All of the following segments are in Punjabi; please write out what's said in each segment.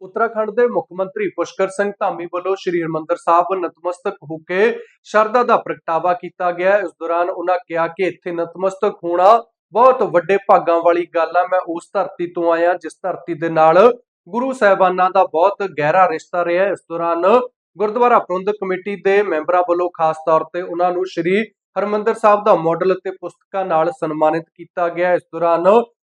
ਉੱਤਰਾਖੰਡ ਦੇ ਮੁੱਖ ਮੰਤਰੀ ਪੁਸ਼ਕਰ ਸਿੰਘ ਧਾਮੀ ਵੱਲੋਂ ਸ਼੍ਰੀ ਹਰਿਮੰਦਰ ਸਾਹਿਬ ਨਤਮਸਤਕ ਹੋ ਕੇ ਸ਼ਰਧਾ ਦਾ ਪ੍ਰਗਟਾਵਾ ਕੀਤਾ ਗਿਆ। ਇਸ ਦੌਰਾਨ ਉਹਨਾਂ ਕਿਹਾ ਕਿ ਇੱਥੇ ਨਤਮਸਤਕ ਹੋਣਾ ਬਹੁਤ ਵੱਡੇ ਭਾਗਾਂ ਵਾਲੀ ਗੱਲ ਆ। ਮੈਂ ਉਸ ਧਰਤੀ ਤੋਂ ਆਇਆ, ਜਿਸ ਧਰਤੀ ਦੇ ਨਾਲ ਗੁਰੂ ਸਾਹਿਬਾਨਾਂ ਦਾ ਬਹੁਤ ਗਹਿਰਾ ਰਿਸ਼ਤਾ ਰਿਹਾ। ਇਸ ਦੌਰਾਨ ਗੁਰਦੁਆਰਾ ਪ੍ਰਬੰਧਕ ਕਮੇਟੀ ਦੇ ਮੈਂਬਰਾਂ ਵੱਲੋਂ ਖਾਸ ਤੌਰ ਤੇ ਉਹਨਾਂ ਨੂੰ ਸ਼੍ਰੀ ਹਰਮੰਦਰ ਸਾਹਿਬ ਦਾ ਮਾਡਲ ਅਤੇ ਪੁਸਤਕਾਂ ਨਾਲ ਸਨਮਾਨਿਤ ਕੀਤਾ ਗਿਆ। ਇਸ ਦੌਰਾਨ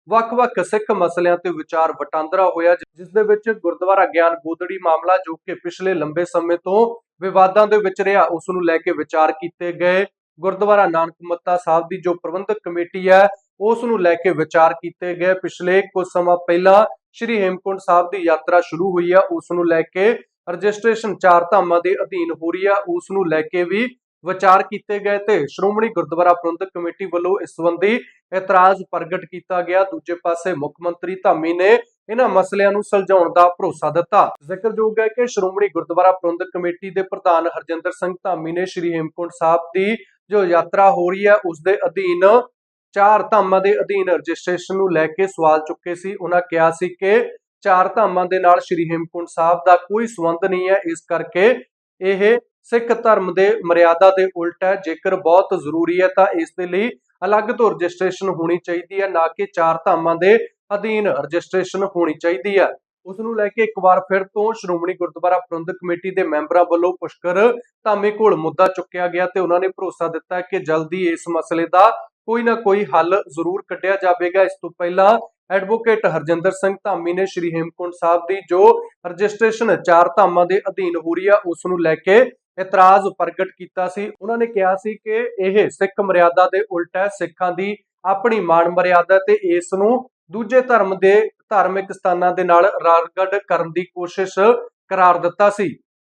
ਵੱਖ-ਵੱਖ ਸਿੱਖ ਮਸਲਿਆਂ ਤੇ ਵਿਚਾਰ ਵਟਾਂਦਰਾ ਹੋਇਆ ਜਿਸ ਦੇ ਵਿੱਚ ਗੁਰਦੁਆਰਾ ਗਿਆਨ ਗੋਦੜੀ ਮਾਮਲਾ, ਜੋ ਕਿ ਪਿਛਲੇ ਲੰਬੇ ਸਮੇਂ ਤੋਂ ਵਿਵਾਦਾਂ ਦੇ ਵਿੱਚ ਰਿਹਾ, ਉਸ ਨੂੰ ਲੈ ਕੇ ਵਿਚਾਰ ਕੀਤੇ ਗਏ। ਗੁਰਦੁਆਰਾ ਨਾਨਕ ਮੱਤਾ ਸਾਹਿਬ ਦੀ ਜੋ ਪ੍ਰਬੰਧਕ ਕਮੇਟੀ ਹੈ, ਉਸ ਨੂੰ ਲੈ ਕੇ ਵਿਚਾਰ ਕੀਤੇ ਗਏ। ਪਿਛਲੇ ਕੁਝ ਸਮਾਂ ਪਹਿਲਾਂ ਸ਼੍ਰੀ ਹੇਮਕੁੰਟ ਸਾਹਿਬ ਦੀ ਯਾਤਰਾ ਸ਼ੁਰੂ ਹੋਈ ਹੈ ਉਸ ਨੂੰ ਲੈ ਕੇ ਰਜਿਸਟ੍ਰੇਸ਼ਨ ਚਾਰ ਧਾਮਾਂ ਦੇ ਅਧੀਨ ਹੋ ਰਹੀ ਹੈ ਉਸ ਨੂੰ ਲੈ ਕੇ ਵੀ ਵਿਚਾਰ ਕੀਤੇ ਗਏ ਤੇ ਸ਼੍ਰੋਮਣੀ ਗੁਰਦੁਆਰਾ ਪ੍ਰਬੰਧਕ ਕਮੇਟੀ ਵੱਲੋਂ ਇਸ ਸੰਬੰਧੀ ਇਤਰਾਜ਼ ਪ੍ਰਗਟ ਕੀਤਾ ਗਿਆ। ਦੂਜੇ ਪਾਸੇ ਮੁੱਖ ਮੰਤਰੀ ਧਾਮੀ ਨੇ ਇਹਨਾਂ ਮਸਲਿਆਂ ਨੂੰ ਸੁਲਝਾਉਣ ਦਾ ਭਰੋਸਾ ਦਿੱਤਾ। ਜ਼ਿਕਰਯੋਗ ਹੈ ਕਿ ਸ਼੍ਰੋਮਣੀ ਗੁਰਦੁਆਰਾ ਪ੍ਰਬੰਧਕ ਕਮੇਟੀ ਦੇ ਪ੍ਰਧਾਨ ਹਰਜਿੰਦਰ ਸਿੰਘ ਧਾਮੀ ਨੇ ਸ਼੍ਰੀ ਹੇਮਕੁੰਟ ਸਾਹਿਬ ਦੀ ਜੋ ਯਾਤਰਾ ਹੋ ਰਹੀ ਹੈ, ਉਸ ਦੇ ਅਧੀਨ ਚਾਰ ਧਾਮਾਂ ਦੇ ਅਧੀਨ ਰਜਿਸਟ੍ਰੇਸ਼ਨ ਨੂੰ ਲੈ ਕੇ ਸਵਾਲ ਚੁੱਕੇ ਸੀ। ਉਹਨਾਂ ਕਿਹਾ ਸੀ ਕਿ ਚਾਰ ਧਾਮਾਂ ਦੇ ਨਾਲ ਸ਼੍ਰੀ ਹੇਮਕੁੰਟ ਸਾਹਿਬ ਦਾ ਕੋਈ ਸੰਬੰਧ ਨਹੀਂ ਹੈ। ਇਸ ਕਰਕੇ ਇਹ ਸਿੱਖ ਧਰਮ ਦੇ ਮਰਿਆਦਾ ਦੇ ਉਲਟ ਹੈ। ਜੇਕਰ ਬਹੁਤ ਜ਼ਰੂਰੀ ਹੈ ਤਾਂ ਇਸ ਦੇ ਲਈ ਅਲੱਗ ਤੋਂ ਰਜਿਸਟ੍ਰੇਸ਼ਨ ਹੋਣੀ ਚਾਹੀਦੀ ਹੈ, ਨਾ ਕਿ ਚਾਰ ਧਾਮਾਂ ਦੇ ਅਧੀਨ ਰਜਿਸਟ੍ਰੇਸ਼ਨ ਹੋਣੀ ਚਾਹੀਦੀ ਹੈ। ਉਸ ਨੂੰ ਲੈ ਕੇ ਇੱਕ ਵਾਰ ਫਿਰ ਤੋਂ ਸ਼੍ਰੋਮਣੀ ਗੁਰਦੁਆਰਾ ਪ੍ਰਬੰਧਕ ਕਮੇਟੀ ਦੇ ਮੈਂਬਰਾਂ ਵੱਲੋਂ ਪੁਸ਼ਕਰ ਧਾਮੇ ਕੋਲ ਮੁੱਦਾ ਚੁੱਕਿਆ ਗਿਆ ਤੇ ਉਹਨਾਂ ਨੇ ਭਰੋਸਾ ਦਿੱਤਾ ਕਿ ਜਲਦੀ ਇਸ ਮਸਲੇ ਦਾ ਕੋਈ ਨਾ ਕੋਈ ਹੱਲ ਜ਼ਰੂਰ ਕੱਢਿਆ ਜਾਵੇਗਾ। ਇਸ ਤੋਂ ਪਹਿਲਾਂ ਐਡਵੋਕੇਟ ਹਰਜਿੰਦਰ ਸਿੰਘ ਧਾਮੀ ਨੇ ਸ਼੍ਰੀ ਹੇਮਕੁੰਟ ਸਾਹਿਬ ਦੀ ਜੋ ਰਜਿਸਟ੍ਰੇਸ਼ਨ ਚਾਰ ਧਾਮਾਂ ਦੇ ਅਧੀਨ ਹੋ ਰਹੀ ਆ ਉਸ ਨੂੰ ਲੈ ਕੇ ਇਤਰਾਜ਼ ਪ੍ਰਗਟ ਕੀਤਾ ਸੀ। ਉਹਨਾਂ ਨੇ ਕਿਹਾ ਸੀ ਕਿ ਇਹ ਸਿੱਖ ਮਰਿਆਦਾ ਦੇ ਉਲਟ ਹੈ। ਸਿੱਖਾਂ ਦੀ ਆਪਣੀ ਮਾਣ ਮਰਿਆਦਾ ਤੇ ਇਸ ਨੂੰ ਦੂਜੇ ਧਰਮ ਦੇ ਧਾਰਮਿਕ ਸਥਾਨਾਂ ਦੇ ਨਾਲ ਰਾਰਗੜ ਕਰਨ ਦੀ ਕੋਸ਼ਿਸ਼ ਕਰਾਰ ਦਿੱਤਾ ਸੀ।